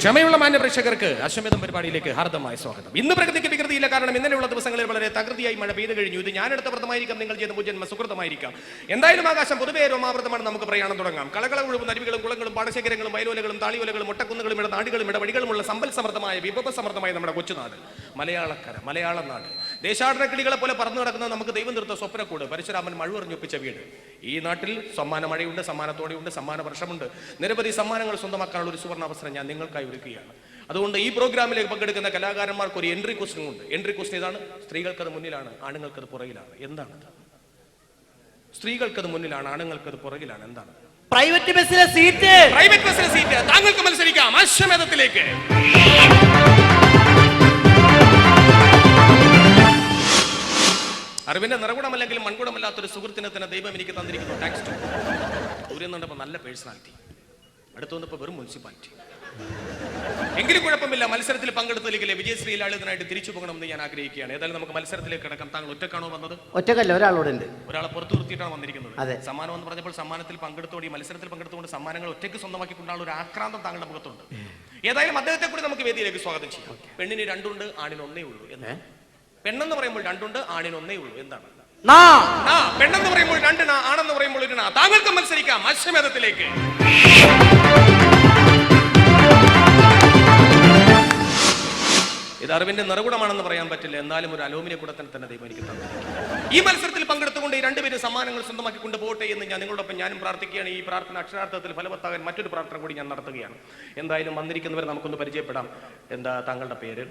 ക്ഷമയുള്ള മാന്യപ്രേക്ഷകർക്ക് അശ്വമേധം പരിപാടിയിലേക്ക് ഹാർദമായ സ്വാഗതം. ഇന്ന് പ്രകൃതിക്ക് വികൃതിയില്ല കാരണം ഇന്നലെയുള്ള ദിവസങ്ങളിൽ വളരെ തകൃതിയായി മഴ പെയ്തു കഴിഞ്ഞു. ഇത് ഞാനെടുത്ത വ്രതമായിരിക്കാം നിങ്ങൾ ചെയ്ത പൂജന്മ സുഹൃതമായിരിക്കാം. എന്തായാലും ആകാശം പൊതുവേ രോമാവൃതമാണ്. നമുക്ക് പ്രയാണം തുടങ്ങാം. കളകള ഒഴുകുന്ന അരുവികളും കുളങ്ങളും പാടശേഖരങ്ങളും വയലോലകളും താളിയോലകളും മുട്ടക്കുന്നുകളും ഇട നാടുകളും ഇടവഴികളുമുള്ള സമ്പൽ സമൃദ്ധമായ വിഭവ സമൃദ്ധമായ നമ്മുടെ കൊച്ചുനാട് മലയാളക്കര മലയാള നാട്. ദേശാടന കിളികളെ പോലെ പറന്നു കിടക്കുന്ന നമുക്ക് ദൈവം തീർത്ത സ്വപ്നക്കൂട്. പരശുരാമൻ മഴുവറിഞ്ഞൊപ്പിച്ച വീട്. ഈ നാട്ടിൽ സമ്മാന മഴയുണ്ട് സമ്മാനത്തോടെയുണ്ട് സമ്മാന വർഷമുണ്ട്. നിരവധി സമ്മാനങ്ങൾ സ്വന്തമാക്കാനുള്ള ഒരു സുവർണ അവസരം ഞാൻ നിങ്ങൾക്കായി ഒരുക്കുകയാണ്. അതുകൊണ്ട് ഈ പ്രോഗ്രാമിലേക്ക് പങ്കെടുക്കുന്ന കലാകാരന്മാർക്ക് ഒരു എൻട്രി ക്വസ്റ്റ്യൻ ഉണ്ട്. എൻട്രി ക്വസ്റ്റ്യൻ ഇതാണ് സ്ത്രീകൾക്കത് മുന്നിലാണ് ആണുങ്ങൾക്കത് പുറകിലാണ്. എന്താണത് സ്ത്രീകൾക്കത് മുന്നിലാണ് ആണുങ്ങൾക്കത് പുറകിലാണ്. എന്താണ്? പ്രൈവറ്റ് ബസ്സിലെ സീറ്റ്. പ്രൈവറ്റ് ബസ്സിലെ സീറ്റ്. താങ്കൾക്ക് മത്സരിക്കാം. അശ്വമേധത്തിലേക്ക്. അറിവിന്റെ നിറകുടമല്ലെങ്കിലും മൺകുടമല്ലാത്തൊരു സുഹൃത്തിനെ തന്നെ ദൈവം എനിക്ക് തന്നിരിക്കുന്നു. താങ്ക്സ് ടു ദൂരം നിന്നപ്പോൾ നല്ല പേഴ്സണാലിറ്റി അടുത്തു വന്നപ്പോൾ വെറും മുനിസിപ്പാലിറ്റി എങ്കിലും കുഴപ്പമില്ല. മത്സരത്തിൽ പങ്കെടുത്തതിലേക്കല്ലേ വിജയശ്രീ ലാളിതനായിട്ട് തിരിച്ചു പോകണമെന്ന് ഞാൻ ആഗ്രഹിക്കുകയാണ്. ഏതായാലും നമുക്ക് മത്സരത്തിലേക്ക് കിടക്കാം. താങ്കൾ ഒറ്റക്കാണോ വന്നത്? ഒറ്റക്കല്ല ഒരാളോട് ഉണ്ട് ഒരാളെ പുറത്തു നിർത്തിയിട്ടാണ് വന്നിരിക്കുന്നത്? അതെ. സമ്മാനം എന്ന് പറഞ്ഞപ്പോൾ സമ്മാനത്തിൽ പങ്കെടുത്തോടി മത്സരത്തിൽ പങ്കെടുത്തുകൊണ്ട് സമ്മാനങ്ങൾ ഒറ്റയ്ക്ക് സ്വന്തമാക്കിക്കൊണ്ടുള്ള ഒരു ആക്രാന്തം താങ്കളുടെ മുഖത്തുണ്ട്. ഏതായാലും അദ്ദേഹത്തെ കൂടി നമുക്ക് വേദിയിലേക്ക് സ്വാഗതം ചെയ്യാം. പെണ്ണിന് രണ്ടുണ്ട് ആണിന് ഒന്നേ ഉള്ളൂ എന്ന്. പെണ്ണെന്ന് പറയുമ്പോൾ രണ്ടുണ്ട് ആണിനൊന്നേ ഉള്ളൂ. എന്താണ്? പെണ്ണെന്ന് പറയുമ്പോൾ രണ്ട് നാ, ആണെന്ന് പറയുമ്പോൾ ഒരു. താങ്കൾക്ക് മത്സരിക്കാം മത്സ്യമേതത്തിലേക്ക് ഇത് അറിവിന്റെ നിറകുടമാണെന്ന് പറയാൻ പറ്റില്ല. എന്നാലും ഒരു അലോമിനിയ കൂടത്തിന് തന്നെ ദൈവം എനിക്ക് തന്നു ഈ മത്സരത്തിൽ പങ്കെടുത്തുകൊണ്ട് ഈ രണ്ടുപേരും സമ്മാനങ്ങൾ സ്വന്തമാക്കി കൊണ്ടുപോകട്ടെ എന്ന് ഞാൻ നിങ്ങളോടൊപ്പം ഞാനും പ്രാർത്ഥിക്കുകയാണ്. ഈ പ്രാർത്ഥന അക്ഷരാർത്ഥത്തിൽ ഫലവത്താകാൻ മറ്റൊരു പ്രാർത്ഥന കൂടി ഞാൻ നടത്തുകയാണ്. എന്തായാലും വന്നിരിക്കുന്നവരെ നമുക്കൊന്ന് പരിചയപ്പെടാം. എന്താ താങ്കളുടെ പേര്?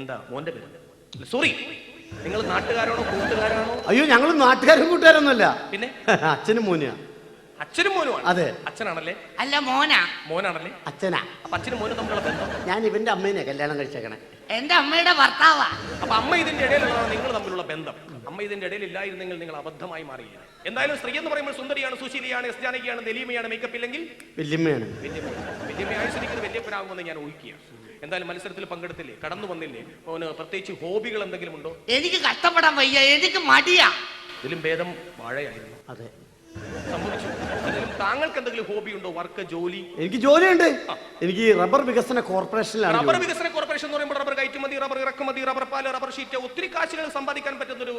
എന്താ? മോന്റെ പേര്? സോറി നിങ്ങൾ നാട്ടുകാരാണോ കൂട്ടുകാരാണോ? അയ്യോ ഞങ്ങൾ നാട്ടുകാരും കൂട്ടുകാരൊന്നുമല്ല. പിന്നെ? അച്ഛനും മോനെയാ അച്ഛനും മോനുമാണ് അതെ. അച്ഛനാണല്ലേ? അല്ല മോനാ. മോനാണല്ലേ? അച്ഛനാ. അപ്പൊ അച്ഛനും മോനും തമ്മിലുള്ള ബന്ധം? ഞാൻ ഇവന്റെ അമ്മേനെ കല്യാണം കഴിച്ചേക്കണേ. എന്റെ അമ്മയുടെ ഭർത്താവാ. അപ്പൊ അമ്മ ഇതിന്റെ ഇടയിലുള്ളതാണ് നിങ്ങൾ തമ്മിലുള്ള ബന്ധം. അമ്മ ഇതിന്റെ ഇടയിൽ ഇല്ലായിരുന്നെങ്കിൽ നിങ്ങൾ അബദ്ധമായി മാറിയില്ല? എന്തായാലും സ്ത്രീ എന്ന് പറയുമ്പോൾ സുന്ദരിയാണ് സുശീലിയാണ് എസ് ജാനകിയാണ് ദലീമയാണ് മേക്കപ്പ് ഇല്ലെങ്കിൽ വല്യമ്മയാണ്. വലിയ ആയുസിരിക്കുന്നത് വല്യപ്പനാകുമെന്ന് ഞാൻ ഊഹിക്കുകയാണ്. എന്തായാലും മത്സരത്തിൽ പങ്കെടുത്തില്ലേ? കടന്നു വന്നില്ലേ? അവന് പ്രത്യേകിച്ച് ഹോബികൾ എന്തെങ്കിലും ഉണ്ടോ? എനിക്ക് കഷ്ടപ്പെടാൻ വയ്യ. എനിക്ക് മടിയാ. ഇതിലും ഭേദം വാഴയായിരുന്നു. അതെ. സംഭവിച്ചു താങ്കൾക്ക് എന്തെങ്കിലും ഹോബി ഉണ്ടോ? വർക്ക് ജോലി? എനിക്ക് ജോലിയുണ്ട്. എനിക്ക് റബ്ബർ വികസന കോർപ്പറേഷനിലാണ് റബ്ബർ വികസന കോർപ്പറേഷൻ എന്ന് പറയുമ്പോൾ റബ്ബർ കയറ്റുമതി റബ്ബർ ഇറക്കുമതി റബ്ബർ പാൽ റബ്ബർ ഷീറ്റ് ഒത്തിരി കാശുകൾ സമ്പാദിക്കാൻ പറ്റുന്ന ഒരു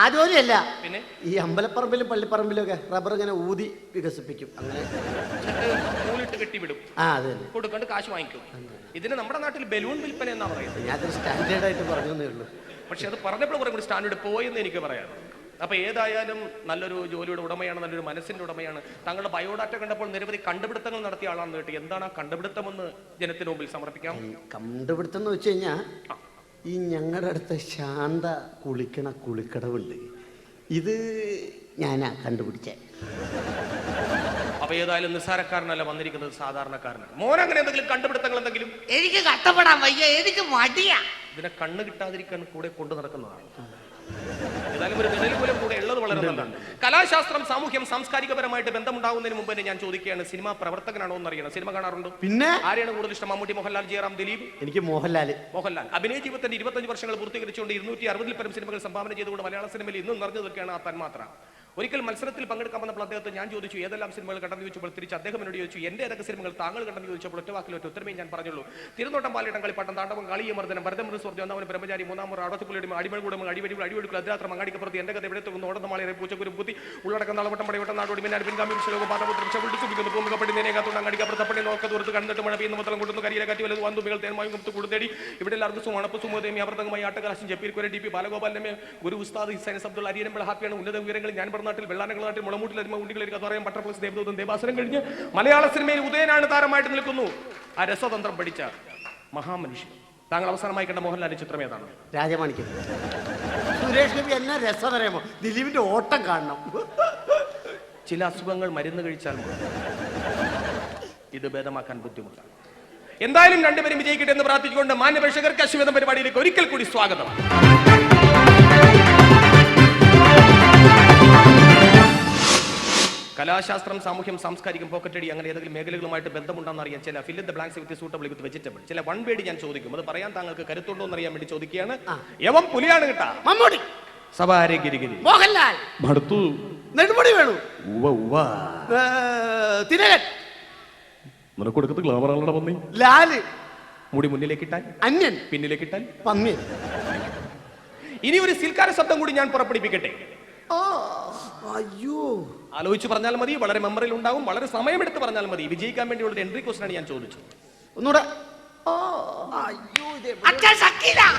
ആ ജോലിയല്ല. പിന്നെ? ഈ അമ്പലപ്പറമ്പിലും പള്ളിപ്പറമ്പിലും ഒക്കെ റബ്ബർ ഇങ്ങനെ ഊതി വികസിപ്പിക്കും. അങ്ങനെ നൂലിട്ട് കെട്ടിവിടും. ആ അതെ കൊടുക്കണ്ട് കാശ് വാങ്ങിക്കും. ഇതിന് നമ്മുടെ നാട്ടിൽ ബലൂൺ വിൽപ്പന എന്നാ പറയുന്നത്? ഞാൻ സ്റ്റാൻഡേർഡ് ആയിട്ട് പറഞ്ഞേ ഉള്ളൂ. പക്ഷെ അത് പറഞ്ഞപ്പോൾ കുറെ കൂടി സ്റ്റാൻഡേർഡ് പോയെന്ന് എനിക്ക് പറയാം. അപ്പൊ ഏതായാലും നല്ലൊരു ജോലിയുടെ ഉടമയാണ് നല്ലൊരു മനസ്സിന്റെ ഉടമയാണ്. തങ്ങളുടെ ബയോഡാറ്റ കണ്ടപ്പോൾ നിരവധി കണ്ടുപിടുത്തങ്ങൾ നടത്തിയ ആളാണെന്ന് കേട്ടി. എന്താണ് ആ കണ്ടുപിടുത്തമെന്ന് ജനത്തിന് മുമ്പിൽ സമർപ്പിക്കാം? കണ്ടുപിടുത്തം എന്ന് വെച്ച് കഴിഞ്ഞാൽ ഈ ഞങ്ങളുടെ അടുത്ത ശാന്ത കുളിക്കണ കുളിക്കടവുണ്ട്. ഇത് ഞാനാ കണ്ടുപിടിച്ചേ. അപ്പൊ ഏതായാലും നിസ്സാരക്കാരനല്ല വന്നിരിക്കുന്നത് സാധാരണക്കാരനാണ് മോൻ അങ്ങനെ എന്തെങ്കിലും കണ്ടുപിടുത്തങ്ങൾ എന്തെങ്കിലും? എനിക്ക് കഷ്ടപ്പെടാൻ വയ്യ എനിക്ക് മടിയാ. ഇതിനെ കണ്ണ് കിട്ടാതിരിക്കാൻ കൂടെ കൊണ്ടു നടക്കുന്നതാണ്. ഏതായാലും ഒരു പോലും കൂടെ ഉള്ളത് വളരെ നല്ലതാണ് കലാശാസ്ത്രം സാമൂഹ്യം സാംസ്കാരികപരമായിട്ട് ബന്ധമുണ്ടാകുന്നതിന് മുമ്പ് തന്നെ ഞാൻ ചോദിക്കുകയാണ് സിനിമ പ്രവർത്തകനാണോ എന്ന് അറിയണം സിനിമ കാണാറുണ്ടോ? പിന്നെ? ആരെയാണ് കൂടുതൽ ഇഷ്ടം മമ്മൂട്ടി മോഹൻലാൽ ജയറാം ദിലീപ്? എനിക്ക് മോഹൻലാൽ. മോഹൻലാൽ. അഭിനയ ജീവിതത്തിന്റെ ഇരുപത്തഞ്ച് വർഷങ്ങൾ പൂർത്തീകരിച്ചുകൊണ്ട് ഇരുന്നൂറ്റി അറുപതിൽ പരം സിനിമകൾ സംഭാവന ചെയ്തുകൊണ്ട് മലയാള സിനിമയിൽ ഇന്നും നിറഞ്ഞു നിൽക്കുകയാണ് ആ തന്മാത്ര. ഒരിക്കൽ മത്സരത്തിൽ പങ്കെടുക്കാൻ വന്നപ്പോൾ അദ്ദേഹത്തെ ഞാൻ ചോദിച്ചു ഏതെല്ലാം സിനിമകൾ കണ്ടെന്ന് ചോദിച്ചപ്പോൾ തിരിച്ച് അദ്ദേഹം എന്നോട് ചോദിച്ചു എന്റെ ഏതൊക്കെ സിനിമകൾ താങ്കൾ കണ്ടെന്ന് ചോദിച്ചപ്പോൾ ഒറ്റ വാക്കിൽ ഒറ്റ ഉത്തരമേ ഞാൻ പറഞ്ഞുള്ളൂ. തിരുനോട്ടം പാലിടം കളിപ്പാട്ടം താണ്ടവം കളിയമർദ്ദനം ഭരതമൃത സ്വർജം ഒന്നാമൻ ബ്രഹ്മചാരി മൂന്നാമൂർ മുറ അടിമഴുകൂടും അടിവടി അടിവെടുക്കൽ അതിരാത്രം അങ്ങാടിക്കപ്പുറത്ത് എന്റെ കഥ എവിടെ തുറന്ന് ഓടുന്ന മാളിയെ പൂച്ചക്കുരും ബുദ്ധി ഉള്ളടക്കം നളവട്ടം പടയോട്ടം നാടോടി മിന്നാട് പിൻകാമി വിശ്വലോകം പാതപുത്രം ചവിട്ടി സുഖിക്കുന്നു പൂമുഖപ്പടി നേനേകാത്തുണ്ട് അങ്ങാടിക്കപ്പുറത്തപ്പടി നോക്ക ദൂരത്ത് കണ്ടിട്ട് മഴ പെയ്യുന്ന മൊത്തം കൊടുത്തു കരിയിലെ കാറ്റി വലുത് വന്തുമികൾ തേന്മായും കുത്തു കൊടുത്തേടി ഇവിടെ എല്ലാവർക്കും സുമണപ്പ് സുമോദയമി അവർത്തകമായി ആട്ടകലാശം കുര ഡി പി ബാലഗോപാലനെ ഗുരു ഉസ്താദ് ഹിസൈൻ അബ്ദുൾ അരിയനമ്പള ഹാപ്പിയാണ് ഉന്നത വിവരങ്ങൾ ഞാൻ പറഞ്ഞാട്ടിൽ വെള്ളാനങ്ങൾ നാട്ടിൽ മുളമൂട്ടിൽ അരിമ കഥ പറയാൻ പട്ടപ്ലസ് ദേവദൂതൻ ദേവാസനം കഴിഞ്ഞ് മലയാള സിനിമയിൽ ഉദയനാണ് താരമായിട്ട് നിൽക്കുന്നു. ആ രസതന്ത്രം പഠിച്ച മഹാമനുഷ്യൻ. താങ്കൾ അവസാനമായി കണ്ട മോഹൻലാലിന്റെ ചിത്രം ഏതാണ്? രാജമാണിക്യം. സുരേഷ് ഗോപി എന്നാ രസം അറിയാമോ? ദിലീപിന്റെ ഓട്ടം കാണണം. ചില അസുഖങ്ങൾ മരുന്ന് കഴിച്ചാൽ. ഇത് ഭേദമാക്കാൻ ബുദ്ധിമുട്ടാണ്. എന്തായാലും രണ്ടുപേരും വിജയിക്കട്ടെ എന്ന് പ്രാർത്ഥിച്ചുകൊണ്ട് മാന്യ പ്രേക്ഷകർക്ക് അശ്വതം പരിപാടിയിലേക്ക് ഒരിക്കൽ കൂടി സ്വാഗതം. കലാശാസ്ത്രം സാമൂഹ്യം സാംസ്കാരികം പോക്കറ്റടി അങ്ങനെ ഏതെങ്കിലും മേഖലകളുമായിട്ട് ബന്ധമുണ്ടെന്ന് അറിയാൻ ചില fill the blanks with suitable with vegetable ചില വൺ വേഡ് ഞാൻ ചോദിക്കും. അത് പറയാൻ താങ്കൾക്ക് കരുത്തുണ്ടോ എന്ന് അറിയാൻ വേണ്ടി ചോദിക്കുകയാണ്. യവം പുലിയാണ് കിട്ടാ. മമ്മൂടി. സവാരി ഗിരിഗിരി. മോഹൻലാൽ. മടുത്തു. നെടുമുടി വേണു. ഉവ ഉവ തിരകൻ നിനക്ക് കൊടുക്കത്ത് ഗ്ലാമറാണല്ലോ പന്നി? ലാൽ. മുടി മുന്നിലേക്ക് ഇട്ടാൽ? അന്യൻ. പിന്നിലേക്ക് ഇട്ടാൽ? പന്നി. ഇനി ഒരു സിൽക്കാര ശബ്ദം കൂടി ഞാൻ പുറപ്പെടുപ്പിക്കട്ടെ അയ്യോ. ആലോചിച്ച് പറഞ്ഞാൽ മതി വളരെ മെമ്മറിയിൽ ഉണ്ടാവും വളരെ സമയമെടുത്ത് പറഞ്ഞാൽ മതി. വിജയിക്കാൻ വേണ്ടിയുള്ള ഒരു എൻട്രി ക്വസ്റ്റൻ ആണ് ഞാൻ ചോദിച്ചത്. ഒന്നുകൂടെ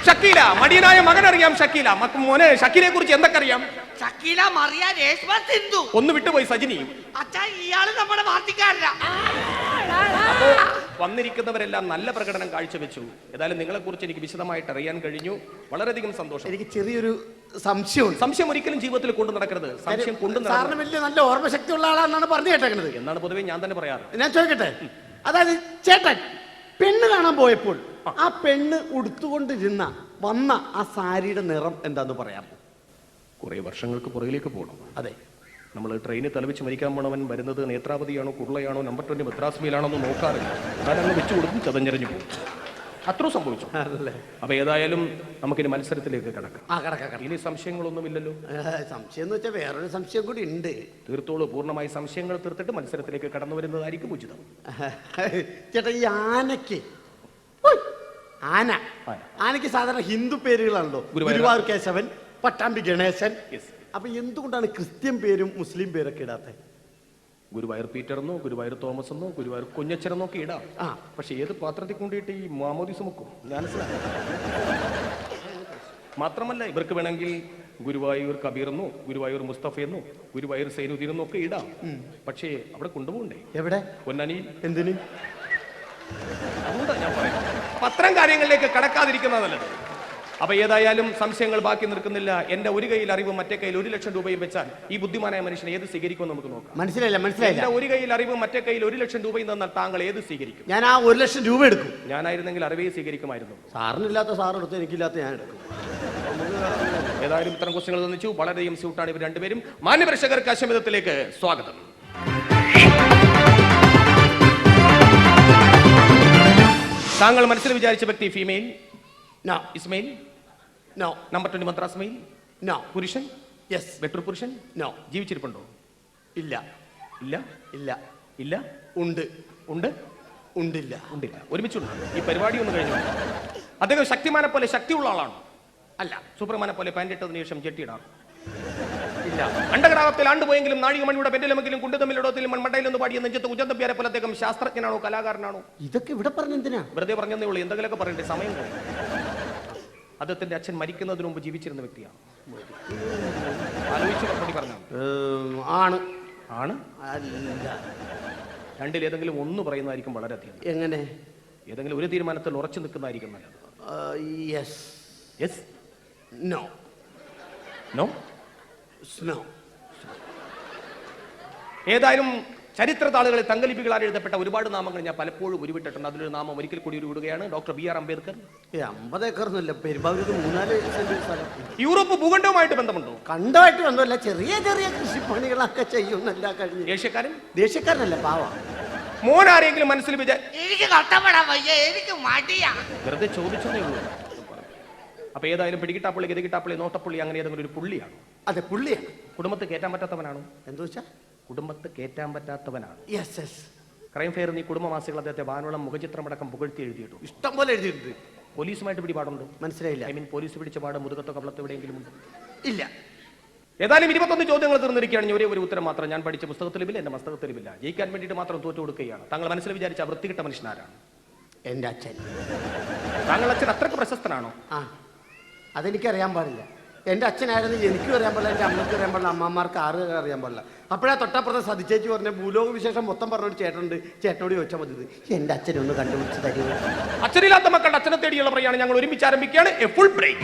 ഷക്കീല! മടിയനായ മകൻ അറിയാം ഷക്കീല മോനെ ഷക്കീലെ കുറിച്ച് എന്തൊക്കെ അറിയാം ഷക്കീല മറിയ രേഷ്മ സിന്ധു. ഒന്ന് വിട്ടുപോയി സജിനിയും. അച്ഛാ ഇയാൾ നമ്മുടെ പാർട്ടിക്കാരനാ. വന്നിരിക്കുന്നവരെല്ലാം നല്ല പ്രകടനം കാഴ്ചവെച്ചു. ഏതായാലും നിങ്ങളെ കുറിച്ച് എനിക്ക് വിശദമായിട്ട് അറിയാൻ കഴിഞ്ഞു. വളരെയധികം സന്തോഷം. എനിക്ക് ചെറിയൊരു സംശയമുണ്ട്. സംശയം ഒരിക്കലും ജീവിതത്തിൽ കൊണ്ടു നടക്കരുത്. സംശയം കൊണ്ടു സാറിന് നടക്കണം വലിയ നല്ല ഓർമ്മശക്തി ഉള്ള ആളാണെന്നാണ് പറഞ്ഞു കേട്ടേക്കുന്നത്. എന്നാണ് പൊതുവെ ഞാൻ തന്നെ പറയാറ്. ഞാൻ ചോദിക്കട്ടെ? അതായത് ചേട്ടൻ പെണ്ണ് കാണാൻ പോയപ്പോൾ ആ. പെണ്ണ് ഉടുത്തുകൊണ്ടിരുന്ന വന്ന ആ സാരിയുടെ നിറം എന്താന്ന് പറയാമോ? കുറെ വർഷങ്ങൾക്ക് പുറകിലേക്ക് പോകണം അതെ. നമ്മൾ ട്രെയിനിൽ തലവെച്ച് മരിക്കാൻ പോണവൻ വരുന്നത് നേത്രാവതിയാണോ കുർളയാണോ നമ്പർ ട്വന്റി മദ്രാസ്മയിലാണോ എന്ന് നോക്കാറില്ല. ഞാനങ്ങ് വെച്ചു കൊടുക്കും ചതഞ്ഞെറിഞ്ഞു പോകും അത്ര സംഭവിച്ചു. അപ്പൊ ഏതായാലും നമുക്കിനി മത്സരത്തിലേക്ക് കിടക്കാം. ആ സംശയങ്ങളൊന്നും ഇല്ലല്ലോ ഇനി സംശയങ്ങളൊന്നുമില്ലല്ലോ? സംശയം എന്ന് വെച്ചാൽ വേറൊരു സംശയം കൂടി ഉണ്ട്. തീർത്തോളൂ. പൂർണമായി സംശയങ്ങൾ തീർത്തിട്ട് മത്സരത്തിലേക്ക് കടന്നു വരുന്നതായിരിക്കും ഉചിതം. ചേട്ടാ ഈ ആനയ്ക്ക്. ആന. ആനക്ക് ആനയ്ക്ക് സാധാരണ ഹിന്ദു പേരുകളാണല്ലോ. ഗുരുവായൂർ. കേശവൻ പട്ടാമ്പി ഗണേശൻ. അപ്പൊ എന്തുകൊണ്ടാണ് ക്രിസ്ത്യൻ പേരും മുസ്ലിം പേരൊക്കെ ഇടാത്തത് ഗുരുവായൂർ പീറ്റർ എന്നോ ഗുരുവായൂർ തോമസ് എന്നോ ഗുരുവായൂർ കുഞ്ഞച്ചനെന്നോ ഒക്കെ ഇടാം. ആ. പക്ഷെ ഏത് പാത്രത്തിൽ കൊണ്ടിട്ട് ഈ മാമോദിസ് മുക്കും ഞാൻ മനസ്സിലാക്കി മാത്രമല്ല ഇവർക്ക് വേണമെങ്കിൽ ഗുരുവായൂർ കബീർ എന്നോ ഗുരുവായൂർ മുസ്തഫ എന്നോ ഗുരുവായൂർ സൈനുദ്ദീൻ എന്നോ ഒക്കെ ഇടാം. പക്ഷേ അവിടെ കൊണ്ടുപോകണ്ടേ? എവിടെ? പൊന്നാനി എന്തിന്? അതുകൊണ്ടാണ് ഞാൻ പറയുന്നത്. പത്രം കാര്യങ്ങളിലേക്ക് കടക്കാതിരിക്കുന്നത് നല്ലത് അപ്പൊ ഏതായാലും സംശയങ്ങൾ ബാക്കി നിൽക്കുന്നില്ല. എന്റെ ഒരു കയ്യിൽ അറിവ് മറ്റേ കയ്യിൽ ഒരു ലക്ഷം രൂപയും വെച്ചാൽ ഈ ബുദ്ധിമാനായ മനുഷ്യനെ ഏത് സ്വീകരിക്കും നമുക്ക് നോക്കാം. മനസ്സിലായില്ല മനസ്സിലായില്ല. ഒരു കയ്യിൽ അറിവ് മറ്റേ കയ്യിൽ ഒരു ലക്ഷം രൂപയും തന്നാൽ താങ്കൾ ഏത് സ്വീകരിക്കും? ഞാൻ ആ ഒരു ലക്ഷം രൂപ എടുക്കും. ഞാനായിരുന്നെങ്കിൽ അറിവേ സ്വീകരിക്കുമായിരുന്നു. സാറിനില്ലാത്ത സാർ എടുത്ത് എനിക്കില്ലാത്ത ഞാൻ എടുക്കും. ഏതായാലും ഇത്തരം ക്വസ്റ്റ്യങ്ങൾ തന്നിച്ചു. വളരെയും സ്യൂട്ടാണ് ഇവർ രണ്ടുപേരും. മാന്യപ്രേക്ഷകർക്ക് അശമിതത്തിലേക്ക് സ്വാഗതം. താങ്കൾ മനസ്സിൽ വിചാരിച്ച വ്യക്തി female no Ismail no number twenty Madras mail no പുരുഷൻ യെസ് ബെറ്റർ പുരുഷൻ നോ ജീവിച്ചിരിപ്പുണ്ടോ? ഇല്ല. ഇല്ല? ഇല്ല. ഇല്ല? ഉണ്ട്. ഉണ്ട്? ഉണ്ടില്ല. ഉണ്ടില്ല. ഒരുമിച്ചുണ്ട്. ഈ പരിപാടി ഒന്ന് കഴിഞ്ഞു. അദ്ദേഹം ശക്തിമാനെ പോലെ ശക്തിയുള്ള ആളാണ്? അല്ല. സൂപ്പർമാനെ പോലെ പാന്റ് ഇട്ടതിന് ശേഷം ജെട്ടിയിടാം ഇല്ല. അണ്ടഗ്രാഹത്തിൽ ആണ്ടുപോയെങ്കിലും നാഴികമണിയുടെ പെൻഡിലുമെങ്കിലും കുണ്ടു തമ്മിലിടത്തിലും മൺമണ്ടയിൽ നിന്ന് പാടിയ നെഞ്ചത്ത് ഉജന്തപ്പിയാരെ പോലെ അദ്ദേഹം ശാസ്ത്രജ്ഞനാണോ കലാകാരനാണോ? ഇതൊക്കെ ഇവിടെ പറഞ്ഞെന്തിനാ? വെറുതെ പറഞ്ഞതേ ഉള്ളൂ. എന്തെങ്കിലുമൊക്കെ പറയണ്ടേ? സമയം. അദ്ദേഹത്തിന്റെ അച്ഛൻ മരിക്കുന്നതിന് മുമ്പ് ജീവിച്ചിരുന്ന വ്യക്തിയാണ്. ആലോചിച്ച് മറുപടി ആണ്. ആണ്? അല്ല. രണ്ടിൽ ഏതെങ്കിലും ഒന്ന് പറയുന്നതായിരിക്കും വളരെ അധികം എങ്ങനെ? ഏതെങ്കിലും ഒരു തീരുമാനത്തിൽ ഉറച്ചു നിൽക്കുന്നതായിരിക്കും നല്ലത്. Yes yes no no snow ഏതായാലും ചരിത്ര താളുകളിൽ തങ്കലിപികളാൽ എഴുതപ്പെട്ട ഒരുപാട് നാമങ്ങൾ ഞാൻ പലപ്പോഴും ഉരുവിട്ടിട്ടുണ്ട്. അതിലൊരു നാമം ഒരിക്കൽ കൂടി ഉരുവിടുകയാണ്. Doctor B R Ambedkar. അമ്പത് ഏക്കറൊന്നുമില്ല. പെരുമ്പാവൂർ മൂന്നാൽ സെന്റ് സ്ഥലം. യൂറോപ്പ് ഭൂഖണ്ഡവുമായിട്ട് ബന്ധമുണ്ടോ? കണ്ടമായിട്ട് ബന്ധമല്ല. ചെറിയ ചെറിയ കൃഷിപ്പണികളൊക്കെ ചെയ്യുന്നല്ല കഴിഞ്ഞു. ഏഷ്യക്കാരൻ ദേഷ്യക്കാരനല്ല പാവ. മോൻ ആരെങ്കിലും മനസ്സിൽ വിചാ എനിക്ക് കഷ്ടപ്പെടാൻ വയ്യ. എനിക്ക് മടിയാ. വെറുതെ ചോദിച്ചതേ ഉള്ളൂ. അപ്പൊ ഏതായാലും പിടികിട്ടാപ്പുള്ളി ഗതികിട്ടാപ്പുള്ളി നോട്ടപ്പുള്ളി അങ്ങനെ ഏതെങ്കിലും ഒരു പുള്ളിയാണ്? അതെ പുള്ളിയാണ്. കുടുംബത്തെ കയറ്റാൻ പറ്റാത്തവനാണോ? എന്താ വെച്ചാ കുടുംബത്ത് കയറ്റാൻ പറ്റാത്തവനാണ്. യെസ് യെസ് ക്രൈം ഫെയർ നീ കുടുംബവാസികൾ അദ്ദേഹത്തെ വാനോളം മുഖചിത്രമടക്കം പുകഴ്ത്തി എഴുതിയിട്ടു ഇഷ്ടം പോലെ എഴുതിയിട്ടുണ്ട്. പോലീസുമായിട്ട് പിടിപാടുണ്ടോ മനസ്സിലായില്ല. ഐ മീൻ പോലീസ് പിടിച്ച പാട് മുതുകത്തോ കവളത്തോ എവിടെയെങ്കിലും ഉണ്ട്? ഇല്ല. ഏതായാലും ഇരുപത്തൊന്ന് ചോദ്യങ്ങൾ തീർന്നിരിക്കുകയാണ്. ഒരേ ഒരു ഉത്തരം മാത്രം ഞാൻ പഠിച്ച പുസ്തകത്തിലുമില്ല എന്റെ മസ്തകത്തിലുമില്ല. ജയിക്കാൻ വേണ്ടിയിട്ട് മാത്രം തോറ്റു കൊടുക്കുകയാണ് താങ്കൾ മനസ്സിൽ വിചാരിച്ച വൃത്തികിട്ട മനുഷ്യനാരാണ്? എന്റെ അച്ഛൻ. താങ്കൾ അച്ഛൻ അത്രയ്ക്ക് പ്രശസ്തനാണോ? ആ. അതെനിക്കറിയാൻ പാടില്ല. എന്റെ അച്ഛനായിരുന്നു എനിക്കും അറിയാൻ പാടില്ല എന്റെ അമ്മയ്ക്കും അറിയാൻ പാടില്ല അമ്മമാർക്ക് ആറ് അറിയാൻ പാടില്ല. അപ്പോഴാ തൊട്ടപ്പുറത്തെ സതിച്ചേച്ചി പറഞ്ഞ ഭൂലോക വിശേഷം മൊത്തം പറഞ്ഞൊരു ചേട്ടനുണ്ട് ചേട്ടനോട് ചോദിച്ചാൽ മതി. എന്റെ അച്ഛനെ ഒന്ന് കണ്ടുപിടിച്ച് തരുമോ? അച്ഛനില്ലാത്ത മക്കളുടെ അച്ഛനെ തേടിയുള്ള പറയാണ് ഞങ്ങൾ ഒരുമിച്ച് ആരംഭിക്കുകയാണ്. എ ഫുൾ ബ്രേക്ക്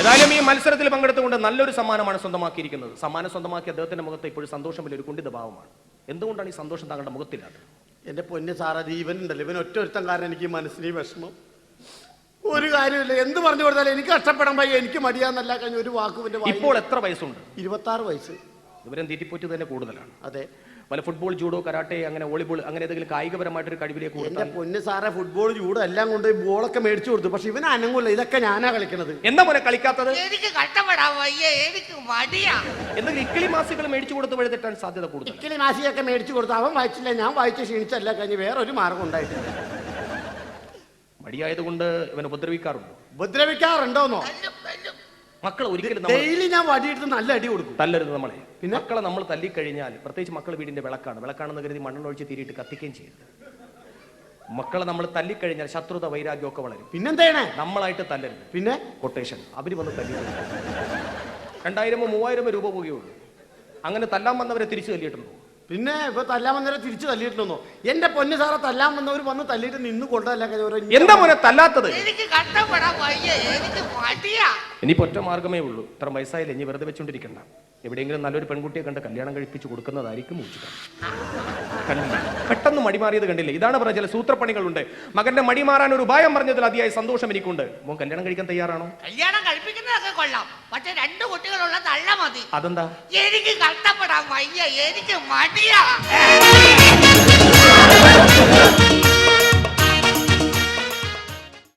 ഏതായാലും ഈ മത്സരത്തിൽ പങ്കെടുത്തുകൊണ്ട് നല്ലൊരു സമ്മാനമാണ് സ്വന്തമാക്കിയിരിക്കുന്നത്. സമ്മാനം സ്വന്തമാക്കി അദ്ദേഹത്തിന്റെ മുഖത്ത് ഇപ്പോഴും സന്തോഷം ഒരു കുണ്ടിത ഭാവമാണ് എന്തുകൊണ്ടാണ് ഈ സന്തോഷം താങ്കളുടെ മുഖത്തില്ലാത്തത്? എന്റെ പൊന്ന് സാറ ജീവൻ ഇവനുണ്ടല്ലോ. ഇവൻ ഒറ്റ ഒരുത്തം കാരണം എനിക്ക് മനസ്സിന് വിഷമം. ഒരു കാര്യമില്ല. എന്ത് പറഞ്ഞു കൊടുത്താലും എനിക്ക് കഷ്ടപ്പെടാൻ പയ്യ എനിക്ക് മടിയാന്നല്ല. കഴിഞ്ഞ ഒരു വാക്കുവിന്റെ ഇപ്പോൾ എത്ര വയസ്സുണ്ട്? ഇരുപത്തി ആറ് വയസ്സ്. ഇവരും തീറ്റിപ്പോറ്റ് തന്നെ കൂടുതലാണ്. അതെ. പല ഫുട്ബോൾ ജൂഡോ കരാട്ടെ അങ്ങനെ വോളിബോൾ അങ്ങനെ ഏതെങ്കിലും കായികപരമായിട്ടൊരു കഴിവിലേക്ക് എന്റെ കൊടുത്താൽ പൊന്ന് സാറെ ഫുട്ബോൾ ചൂട് എല്ലാം കൊണ്ട് ബോളൊക്കെ മേടിച്ചു കൊടുത്തു. പക്ഷെ ഇവന് അനങ്ങൂല. ഇതൊക്കെ ഞാനാ കളിക്കണത്. എന്താ മോനെ കളിക്കാത്തത്? എനിക്ക് കഷ്ടപ്പെടാൻ വയ്യ. എനിക്ക് മടിയാ. എന്തെങ്കിലും ഇക്കിളി മാസികൾ മേടിച്ചു കൊടുത്ത് വഴുതെറ്റാൻ സാധ്യത കൂടുതൽ. ഇക്കിളി മാസികൊക്കെ മേടിച്ചു കൊടുത്തു. അവൻ വായിച്ചില്ല. ഞാൻ വായിച്ച് ക്ഷീണിച്ചല്ല. കഴിഞ്ഞ് വേറൊരു മാർഗം ഉണ്ടായിട്ടില്ല. മടിയായതുകൊണ്ട് ഇവൻ ഉപദ്രവിക്കാറുണ്ട്? ഉപദ്രവിക്കാറുണ്ടോന്നോ? തല്ലും, തല്ലും. മക്കളെ ഒരിക്കലും നമ്മൾ ഡെയിലി ഞാൻ വടിയിട്ട് നല്ല അടി കൊടുക്കും. തല്ലരുത് നമ്മളെ. പിന്നെ? മക്കളെ നമ്മൾ തല്ലിക്കഴിഞ്ഞാൽ പ്രത്യേകിച്ച് മക്കൾ വീടിന്റെ വിളക്കാണ്. വിളക്കാണെന്ന് കരുതി മണ്ണെണ്ണൊഴിച്ച് തീരിയിട്ട് കത്തിക്കുകയും ചെയ്യരുത്. മക്കളെ നമ്മൾ തല്ലിക്കഴിഞ്ഞാൽ ശത്രുത വൈരാഗ്യം ഒക്കെ വളരും. പിന്നെന്താണ്? നമ്മളായിട്ട് തല്ലരുത്. പിന്നെ? കൊട്ടേഷൻ അവർ വന്ന് തല്ലി രണ്ടായിരമോ മൂവായിരമോ രൂപ പോകുകയുള്ളൂ അങ്ങനെ തല്ലാൻ വന്നവരെ തിരിച്ചു തല്ലിയിട്ടുണ്ടോ? പിന്നെ ഇപ്പൊ തല്ലാൻ വന്നവരെ തിരിച്ചു തല്ലിയിട്ടുണ്ടോ? എന്റെ പൊന്നു സാറെ തല്ലാൻ വന്നവർ വന്ന് തല്ലിയിട്ട് നിന്ന് കൊണ്ടല്ല ഓരോ എന്താ മോനെ തല്ലാത്തത്? എനിക്ക് കഷ്ടപ്പെടാൻ വയ്യ. എനിക്ക് മടിയാ. ഇനിയിപ്പോ ഒറ്റ മാർഗമേ ഉള്ളൂ. ഇത്ര വയസ്സായില്ല? ഇനി വെറുതെ വെച്ചോണ്ടിരിക്കണ്ട. എവിടെയെങ്കിലും നല്ലൊരു പെൺകുട്ടിയെ കണ്ട് കല്യാണം കഴിപ്പിച്ച് കൊടുക്കുന്നതായിരിക്കും ഉചിതം കണ്ണി പെട്ടെന്ന് മടിമാറിയത് കണ്ടില്ലേ? ഇതാണ് പറഞ്ഞ ചില സൂത്രപ്പണികളുണ്ട്. മകന്റെ മടി മാറാൻ ഒരു ഉപായം പറഞ്ഞതിൽ അതിയായ സന്തോഷം എനിക്കുണ്ട്. മോൻ കല്യാണം കഴിക്കാൻ തയ്യാറാണോ? കല്യാണം കഴിപ്പിക്കുന്നതൊക്കെ കൊള്ളാം. പക്ഷേ രണ്ട് കുട്ടികളുള്ള തള്ള മതി. അതെന്താ? എനിക്ക് കഷ്ടപ്പെടാൻ വയ്യ. എനിക്ക് മടിയാ.